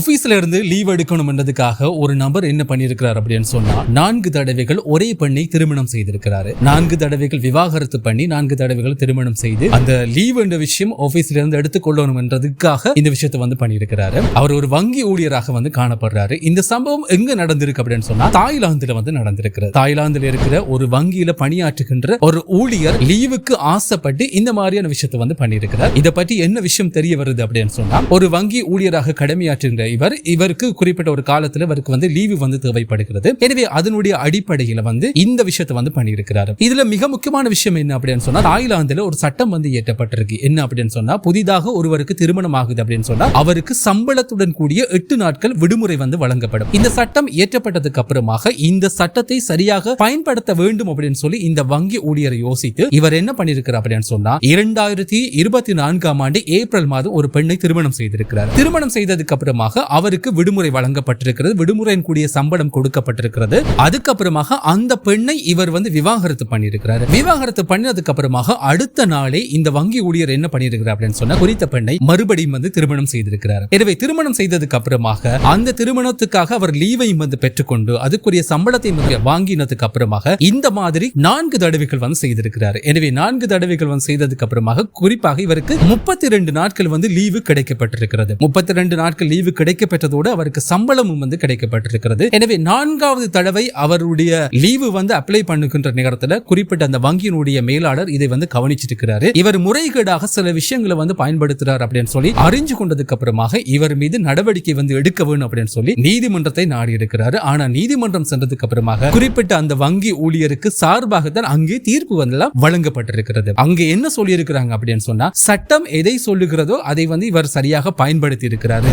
ஆஃபீஸ்ல இருந்து லீவ் எடுக்கணும்ன்றதுக்காக ஒரு நபர் என்ன பண்ணியிருக்கிறார் அப்படின்னு சொன்னா நான்கு தடவைகள் ஒரே பெண்ணை திருமணம் செய்திருக்கிறாரு. நான்கு தடவைகள் விவாகரத்து பண்ணி நான்கு தடவைகள் திருமணம் செய்து அந்த லீவ் என்ற விஷயம் ஆஃபீஸ்ல இருந்து எடுத்துக்கொள்ளணும் என்றதுக்காக இந்த விஷயத்தை வந்து பண்ணியிருக்கிறாரு. அவர் ஒரு வங்கி ஊழியராக வந்து காணப்படுறாரு. இந்த சம்பவம் எங்க நடந்திருக்கு அப்படின்னு சொன்னா தாய்லாந்துல வந்து நடந்திருக்கிறது. தாய்லாந்துல இருக்கிற ஒரு வங்கியில பணியாற்றுகின்ற ஒரு ஊழியர் லீவுக்கு ஆசைப்பட்டு இந்த மாதிரியான விஷயத்தை வந்து பண்ணியிருக்கிறார். இதை பற்றி என்ன விஷயம் தெரிய வருது அப்படின்னு சொன்னா ஒரு வங்கி ஊழியராக கடமையாற்றுகின்ற இவர் இவருக்கு குறிப்பிட்ட ஒரு காலத்துல இவருக்கு வந்து லீவு வந்து தேவைப்படுகிறது. எனவே அதனுடைய அடிப்படையில வந்து இந்த விஷயத்தை வந்து பண்ணியிருக்கிறாரு. இதுல மிக முக்கியமான விஷயம் என்ன அப்படின்னு சொன்னா தாய்லாந்துல ஒரு சட்டம் வந்து இயற்றப்பட்டிருக்கு. என்ன அப்படின்னு சொன்னா புதிதாக ஒருவருக்கு திருமணம் ஆகுது அப்படின்னு சொன்னா அவருக்கு சம்பளத்துடன் கூடிய எட்டு நாட்கள் விடுமுறை வந்து வழங்கப்படும். இந்த சட்டம் இயற்றப்பட்டதுக்கு அப்புறமாக இந்த சட்டத்தை சரியாக பயன்படுத்த வேண்டும் அப்படின்னு சொல்லி இந்த வங்கி ஊழியரை யோசித்து இவர் என்ன பண்ணிருக்கிறார் அப்படின்னு சொன்னா இரண்டாயிரத்தி இருபத்தி நான்காம் ஆண்டு ஏப்ரல் மாதம் ஒரு பெண்ணை திருமணம் செய்திருக்கிறார். திருமணம் செய்ததுக்கு அப்புறமாக அவருக்கு விடுமுறை வழங்கப்பட்டிருக்கிறது. விடுமுறையின் கூடிய சம்பளம் கொடுக்கப்பட்டிருக்கிறது. அதுக்கப்புறமாக அந்த பெண்ணை இவர் வந்து விவாகரத்து பண்ணியிருக்கிறார். விவாகரத்து பண்ணதுக்கு அப்புறமாக அடுத்த நாளே இந்த வங்கி ஊழியர் என்ன பண்ணியிருக்கிறார் அப்படின்னு சொன்னா குறித்த பெண்ணை மறுபடியும் வந்து திருமணம் செய்திருக்கிறார். எனவே திருமணம் செய்ததுக்கு அப்புறமாக அந்த திருமணத்துக்காக அவர் லீவையும் வந்து பெற்றுக்கொண்டு அதுக்குரிய சம்பளத்தை வந்து வாங்கினதுக்கு அப்புறமாக இந்த மாதிரி நான்கு தடவைகள் வந்து செய்திருக்கிறார். எனவே நான்கு தடவைகள் வந்து செய்ததுக்கு அப்புறமாக குறிப்பாக இவருக்கு முப்பத்தி ரெண்டு நாட்கள் வந்து லீவு கிடைக்கப்பட்டிருக்கிறது. முப்பத்தி ரெண்டு நாட்கள் லீவு கிடைக்கப்பெற்றதோடு அவருக்கு சம்பளமும் வந்து கிடைக்கப்பட்டிருக்கிறது. எனவே நான்காவது தடவை அவருடைய லீவு வந்து அப்ளை பண்ணுகின்ற நேரத்தில் குறிப்பிட்ட அந்த வங்கியினுடைய மேலாளர் இதை வந்து கவனிச்சிருக்கிறாரு. இவர் முறைகேடாக சில விஷயங்களை வந்து பயன்படுத்துறார் அப்படின்னு சொல்லி அறிஞ்சு கொண்டதுக்கு அப்புறமாக இவர் மீது நடவடிக்கை வந்து எடுக்க வேணும் அப்படின்னு சொல்லி நீதிமன்றத்தை நாடி இருக்கிறாரு. ஆனா நீதிமன்றம் சென்றதுக்கு அப்புறமாக குறிப்பிட்ட அந்த வங்கி ஊழியருக்கு சார்பாக தான் அங்கே தீர்ப்பு வந்து வழங்கப்பட்டிருக்கிறது. அங்கே என்ன சொல்லி இருக்கிறாங்க அப்படின்னு சொன்னா சட்டம் எதை சொல்லுகிறதோ அதை வந்து இவர் சரியாக பயன்படுத்தி இருக்கிறாரு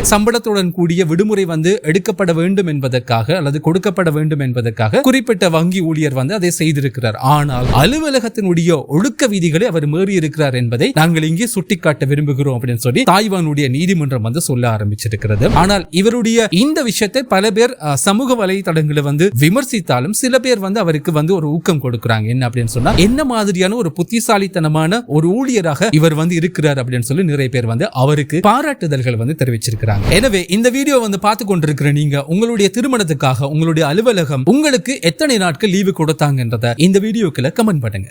சம்பளத்துடன் கூடிய விடுமுறை வந்து எடுக்கப்பட வேண்டும் என்பதற்காக அல்லது கொடுக்கப்பட வேண்டும் என்பதற்காக குறிப்பிட்ட வங்கி ஊழியர் வந்து அதை செய்திருக்கிறார். ஆனால் அலுவலகத்தினுடைய ஒழுக்க விதிகளை அவர் மீறி இருக்கிறார் என்பதை நாங்கள் இங்கே சுட்டிக்காட்ட விரும்புகிறோம் அப்படின்னு சொல்லி தாய்வானுடைய நீதிமன்றம் வந்து சொல்ல ஆரம்பிச்சிருக்கிறது. ஆனால் இவருடைய இந்த விஷயத்தை பல பேர் அஹ், சமூக வலைதளங்களை வந்து விமர்சித்தாலும் சில பேர் வந்து அவருக்கு வந்து ஒரு ஊக்கம் கொடுக்கிறாங்க. என்ன அப்படின்னு சொன்னா என்ன மாதிரியான ஒரு புத்திசாலித்தனமான ஒரு ஊழியராக இவர் வந்து இருக்கிறார் அப்படின்னு சொல்லி நிறைய பேர் வந்து அவருக்கு பாராட்டுதல்கள் வந்து தெரிவிச்சிருக்கிறாங்க. எனவே இந்த வீடியோ வந்து பார்த்து கொண்டிருக்கிற நீங்க உங்களுடைய திருமணத்துக்காக உங்களுடைய அலுவலகம் உங்களுக்கு எத்தனை நாட்கள் லீவு கொடுத்தாங்கன்றத இந்த வீடியோக்குள்ள கமெண்ட் பண்ணுங்க.